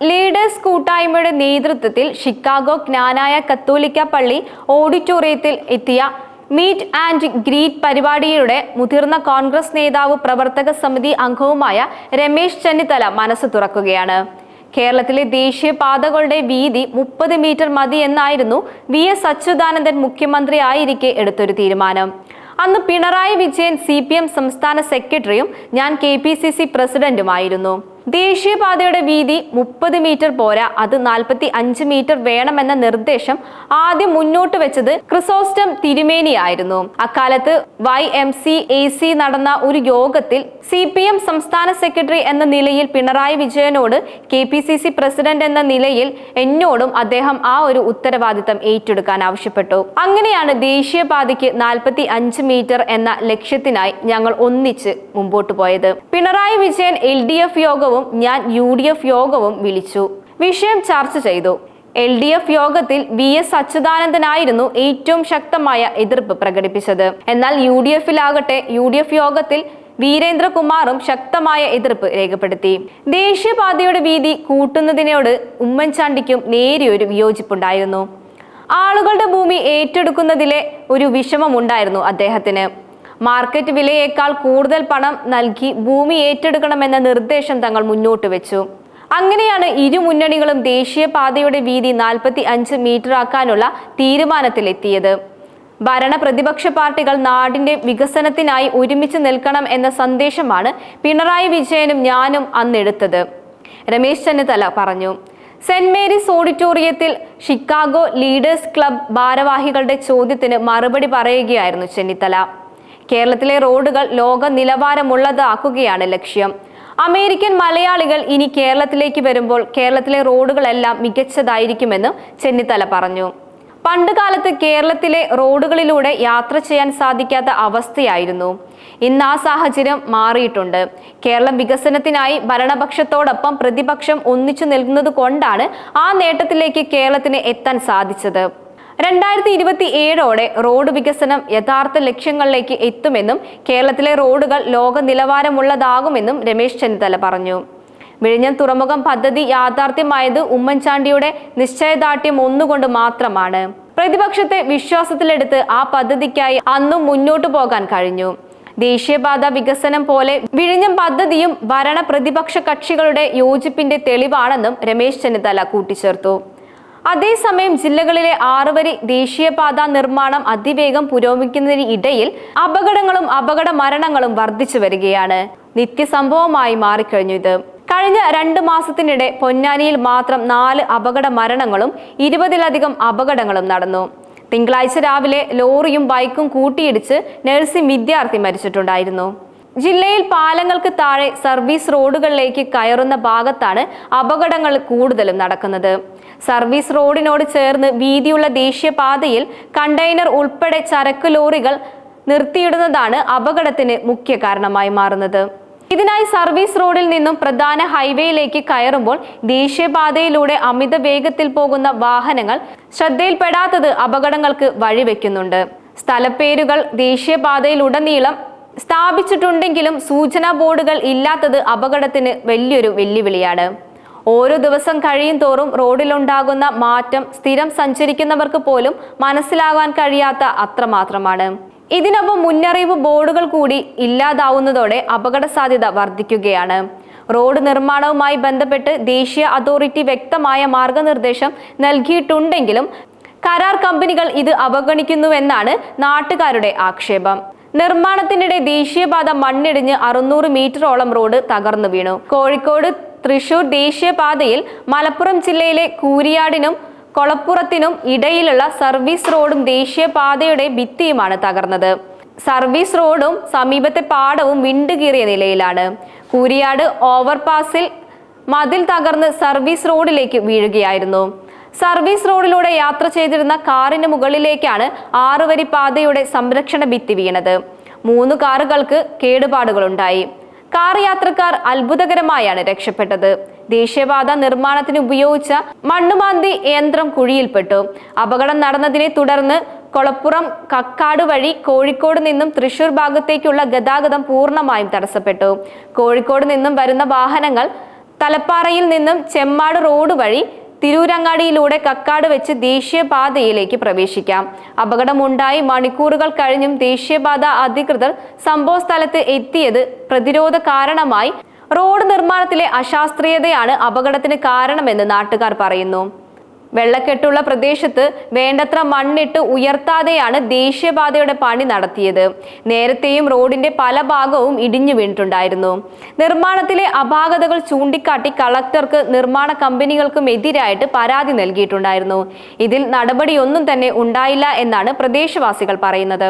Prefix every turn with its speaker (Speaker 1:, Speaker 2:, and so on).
Speaker 1: Leaders കൂട്ടായ്മയുടെ നേതൃത്വത്തിൽ Chicago ജ്ഞാനായ കത്തോലിക്ക പള്ളി ഓഡിറ്റോറിയത്തിൽ എത്തിയ മീറ്റ് ആൻഡ് ഗ്രീറ്റ് പരിപാടിയുടെ മുതിർന്ന കോൺഗ്രസ് നേതാവ് പ്രവർത്തക സമിതി അംഗവുമായ രമേശ് ചെന്നിത്തല മനസ്സ് തുറക്കുകയാണ്. കേരളത്തിലെ ദേശീയപാതകളുടെ വീതി മുപ്പത് മീറ്റർ മതി എന്നായിരുന്നു വി എസ് അച്യുതാനന്ദൻ മുഖ്യമന്ത്രി ആയിരിക്കെ എടുത്തൊരു തീരുമാനം. അന്ന് പിണറായി വിജയൻ സി സംസ്ഥാന സെക്രട്ടറിയും ഞാൻ കെ പ്രസിഡന്റുമായിരുന്നു. ദേശീയപാതയുടെ വീതി മുപ്പത് മീറ്റർ പോരാ. അത് നാൽപ്പത്തി അഞ്ച് മീറ്റർ വേണമെന്ന നിർദ്ദേശം ആദ്യം മുന്നോട്ട് വെച്ചത് ക്രിസോസ്റ്റം തിരുമേനിയായിരുന്നു. അക്കാലത്ത് Y M C A C നടന്ന ഒരു യോഗത്തിൽ സി പി എം സംസ്ഥാന സെക്രട്ടറി എന്ന നിലയിൽ Pinarayi വിജയനോട് K P C C president എന്ന നിലയിൽ എന്നോടും അദ്ദേഹം ആ ഒരു ഉത്തരവാദിത്തം ഏറ്റെടുക്കാൻ ആവശ്യപ്പെട്ടു. അങ്ങനെയാണ് ദേശീയപാതയ്ക്ക് നാൽപ്പത്തി അഞ്ച് മീറ്റർ എന്ന ലക്ഷ്യത്തിനായി ഞങ്ങൾ ഒന്നിച്ച് മുമ്പോട്ട് പോയത്. Pinarayi Vijayan L D F യോഗവും ഞാൻ യു ഡി എഫ് യോഗവും വിളിച്ചു. വിഷയം ചർച്ച ചെയ്തു. എൽ ഡി എഫ് യോഗത്തിൽ വി എസ് അച്യുതാനന്ദനായിരുന്നു ഏറ്റവും ശക്തമായ എതിർപ്പ് പ്രകടിപ്പിച്ചത്. എന്നാൽ യു ഡി എഫിലാകട്ടെ യു ഡി എഫ് യോഗത്തിൽ വീരേന്ദ്രകുമാറും ശക്തമായ എതിർപ്പ് രേഖപ്പെടുത്തി. ദേശീയപാതയുടെ വീതി കൂട്ടുന്നതിനോട് ഉമ്മൻചാണ്ടിക്കും നേരിയൊരു വിയോജിപ്പുണ്ടായിരുന്നു. ആളുകളുടെ ഭൂമി ഏറ്റെടുക്കുന്നതിലെ ഒരു വിഷമമുണ്ടായിരുന്നു അദ്ദേഹത്തിന്. മാർക്കറ്റ് വിലയേക്കാൾ കൂടുതൽ പണം നൽകി ഭൂമി ഏറ്റെടുക്കണമെന്ന നിർദ്ദേശം തങ്ങൾ മുന്നോട്ട് വെച്ചു. അങ്ങനെയാണ് ഇരു മുന്നണികളും ദേശീയപാതയുടെ വീതി നാൽപ്പത്തി അഞ്ച് മീറ്റർ ആക്കാനുള്ള തീരുമാനത്തിലെത്തിയത്. ഭരണ പ്രതിപക്ഷ പാർട്ടികൾ നാടിന്റെ വികസനത്തിനായി ഒരുമിച്ച് നിൽക്കണം എന്ന സന്ദേശമാണ് പിണറായി വിജയനും ഞാനും അന്നെടുത്തത്. രമേശ് ചെന്നിത്തല പറഞ്ഞു. സെന്റ് മേരീസ് ഓഡിറ്റോറിയത്തിൽ ഷിക്കാഗോ ലീഡേഴ്സ് ക്ലബ് ഭാരവാഹികളുടെ ചോദ്യത്തിന് മറുപടി പറയുകയായിരുന്നു ചെന്നിത്തല. കേരളത്തിലെ റോഡുകൾ ലോക നിലവാരമുള്ളതാക്കുകയാണ് ലക്ഷ്യം. അമേരിക്കൻ മലയാളികൾ ഇനി കേരളത്തിലേക്ക് വരുമ്പോൾ കേരളത്തിലെ റോഡുകളെല്ലാം മികച്ചതായിരിക്കുമെന്ന് ചെന്നിത്തല പറഞ്ഞു. പണ്ടുകാലത്ത് കേരളത്തിലെ റോഡുകളിലൂടെ യാത്ര ചെയ്യാൻ സാധിക്കാത്ത അവസ്ഥയായിരുന്നു. ഇന്ന് ആ സാഹചര്യം മാറിയിട്ടുണ്ട്. കേരളം വികസനത്തിനായി ഭരണപക്ഷത്തോടൊപ്പം പ്രതിപക്ഷം ഒന്നിച്ചു നിൽക്കുന്നത് കൊണ്ടാണ് ആ നേട്ടത്തിലേക്ക് കേരളത്തിന് എത്താൻ സാധിച്ചത്. രണ്ടായിരത്തി ഇരുപത്തി ഏഴോടെ റോഡ് വികസനം യഥാർത്ഥ ലക്ഷ്യങ്ങളിലേക്ക് എത്തുമെന്നും കേരളത്തിലെ റോഡുകൾ ലോക നിലവാരമുള്ളതാകുമെന്നും രമേശ് ചെന്നിത്തല പറഞ്ഞു. വിഴിഞ്ഞം തുറമുഖം പദ്ധതി യാഥാർത്ഥ്യമായത് ഉമ്മൻചാണ്ടിയുടെ നിശ്ചയദാർഢ്യം ഒന്നുകൊണ്ട് മാത്രമാണ്. പ്രതിപക്ഷത്തെ വിശ്വാസത്തിലെടുത്ത് ആ പദ്ധതിക്കായി അന്നും മുന്നോട്ടു പോകാൻ കഴിഞ്ഞു. ദേശീയപാത വികസനം പോലെ വിഴിഞ്ഞം പദ്ധതിയും ഭരണ പ്രതിപക്ഷ കക്ഷികളുടെ യോജിപ്പിന്റെ തെളിവാണെന്നും രമേശ് ചെന്നിത്തല കൂട്ടിച്ചേർത്തു. അതേസമയം ജില്ലകളിലെ ആറുവരി ദേശീയപാത നിർമ്മാണം അതിവേഗം പുരോഗമിക്കുന്നതിന് ഇടയിൽ അപകടങ്ങളും അപകട മരണങ്ങളും വർദ്ധിച്ചു വരികയാണ്. നിത്യസംഭവമായി മാറിക്കഴിഞ്ഞു ഇത്. കഴിഞ്ഞ രണ്ട് മാസത്തിനിടെ പൊന്നാനിയിൽ മാത്രം നാല് അപകട മരണങ്ങളും ഇരുപതിലധികം അപകടങ്ങളും നടന്നു. തിങ്കളാഴ്ച രാവിലെ ലോറിയും ബൈക്കും കൂട്ടിയിടിച്ച് നഴ്സിംഗ് വിദ്യാർത്ഥി മരിച്ചിട്ടുണ്ടായിരുന്നു. ജില്ലയിൽ പാലങ്ങൾക്ക് താഴെ സർവീസ് റോഡുകളിലേക്ക് കയറുന്ന ഭാഗത്താണ് അപകടങ്ങൾ കൂടുതലും നടക്കുന്നത്. സർവീസ് റോഡിനോട് ചേർന്ന് വീതിയുള്ള ദേശീയപാതയിൽ കണ്ടെയ്നർ ഉൾപ്പെടെ ചരക്ക് ലോറികൾ നിർത്തിയിടുന്നതാണ് അപകടത്തിന് മുഖ്യ കാരണമായി മാറുന്നത്. ഇതിനായി സർവീസ് റോഡിൽ നിന്നും പ്രധാന ഹൈവേയിലേക്ക് കയറുമ്പോൾ ദേശീയപാതയിലൂടെ അമിത വേഗത്തിൽ പോകുന്ന വാഹനങ്ങൾ ശ്രദ്ധയിൽപ്പെടാത്തത് അപകടങ്ങൾക്ക് വഴിവെക്കുന്നുണ്ട്. സ്ഥലപ്പേരുകൾ ദേശീയപാതയിലുടനീളം സ്ഥാപിച്ചിട്ടുണ്ടെങ്കിലും സൂചനാ ബോർഡുകൾ ഇല്ലാത്തത് അപകടത്തിന് വലിയൊരു വെല്ലുവിളിയാണ്. ഓരോ ദിവസം കഴിയും തോറും റോഡിലുണ്ടാകുന്ന മാറ്റം സ്ഥിരം സഞ്ചരിക്കുന്നവർക്ക് പോലും മനസ്സിലാകാൻ കഴിയാത്ത അത്രമാത്രമാണ്. ഇതിനൊപ്പം മുന്നറിയിപ്പ് ബോർഡുകൾ കൂടി ഇല്ലാതാവുന്നതോടെ അപകട സാധ്യത വർദ്ധിക്കുകയാണ്. റോഡ് നിർമ്മാണവുമായി ബന്ധപ്പെട്ട് ദേശീയ അതോറിറ്റി വ്യക്തമായ മാർഗനിർദ്ദേശം നൽകിയിട്ടുണ്ടെങ്കിലും കരാർ കമ്പനികൾ ഇത് അവഗണിക്കുന്നുവെന്നാണ് നാട്ടുകാരുടെ ആക്ഷേപം. നിർമ്മാണത്തിനിടെ ദേശീയപാത മണ്ണിടിഞ്ഞ് അറുന്നൂറ് മീറ്ററോളം റോഡ് തകർന്നു വീണു. കോഴിക്കോട് തൃശൂർ ദേശീയപാതയിൽ മലപ്പുറം ജില്ലയിലെ കൂരിയാടിനും കൊളപ്പുറത്തിനും ഇടയിലുള്ള സർവീസ് റോഡും ദേശീയപാതയുടെ ഭിത്തിയുമാണ് തകർന്നത്. സർവീസ് റോഡും സമീപത്തെ പാടവും വിണ്ടുകീറിയ നിലയിലാണ്. കൂരിയാട് ഓവർപാസിൽ മതിൽ തകർന്ന് സർവീസ് റോഡിലേക്ക് വീഴുകയായിരുന്നു. സർവീസ് റോഡിലൂടെ യാത്ര ചെയ്തിരുന്ന കാറിന് മുകളിലേക്കാണ് ആറുവരി പാതയുടെ സംരക്ഷണ ഭിത്തി വീണത്. മൂന്ന് കാറുകൾക്ക് കേടുപാടുകളുണ്ടായി. കാർ യാത്രക്കാർ അത്ഭുതകരമായാണ് രക്ഷപ്പെട്ടത്. ദേശീയപാത നിർമ്മാണത്തിന് ഉപയോഗിച്ച മണ്ണുമാന്തി യന്ത്രം കുഴിയിൽപ്പെട്ടു. അപകടം നടന്നതിനെ തുടർന്ന് കൊളപ്പുറം കക്കാട് വഴി കോഴിക്കോട് നിന്നും തൃശൂർ ഭാഗത്തേക്കുള്ള ഗതാഗതം പൂർണമായും തടസ്സപ്പെട്ടു. കോഴിക്കോട് നിന്നും വരുന്ന വാഹനങ്ങൾ തലപ്പാറയിൽ നിന്നും ചെമ്മാട് റോഡ് വഴി തിരൂരങ്ങാടിയിലൂടെ കക്കാട് വെച്ച് ദേശീയപാതയിലേക്ക് പ്രവേശിക്കാം. അപകടമുണ്ടായി മണിക്കൂറുകൾ കഴിഞ്ഞും ദേശീയപാത അധികൃതർ സംഭവ സ്ഥലത്ത് എത്തിയത് പ്രതിരോധ കാരണമായി. റോഡ് നിർമ്മാണത്തിലെ അശാസ്ത്രീയതയാണ് അപകടത്തിന് കാരണമെന്ന് നാട്ടുകാർ പറയുന്നു. വെള്ളക്കെട്ടുള്ള പ്രദേശത്ത് വേണ്ടത്ര മണ്ണിട്ട് ഉയർത്താതെയാണ് ദേശീയപാതയുടെ പണി നടത്തിയത്. നേരത്തെയും റോഡിന്റെ പല ഭാഗവും ഇടിഞ്ഞു വീണിട്ടുണ്ടായിരുന്നു. നിർമ്മാണത്തിലെ അപാകതകൾ ചൂണ്ടിക്കാട്ടി കളക്ടർക്ക് നിർമ്മാണ കമ്പനികൾക്കും എതിരായിട്ട് പരാതി നൽകിയിട്ടുണ്ടായിരുന്നു. ഇതിൽ നടപടിയൊന്നും തന്നെ ഉണ്ടായില്ല എന്നാണ് പ്രദേശവാസികൾ പറയുന്നത്.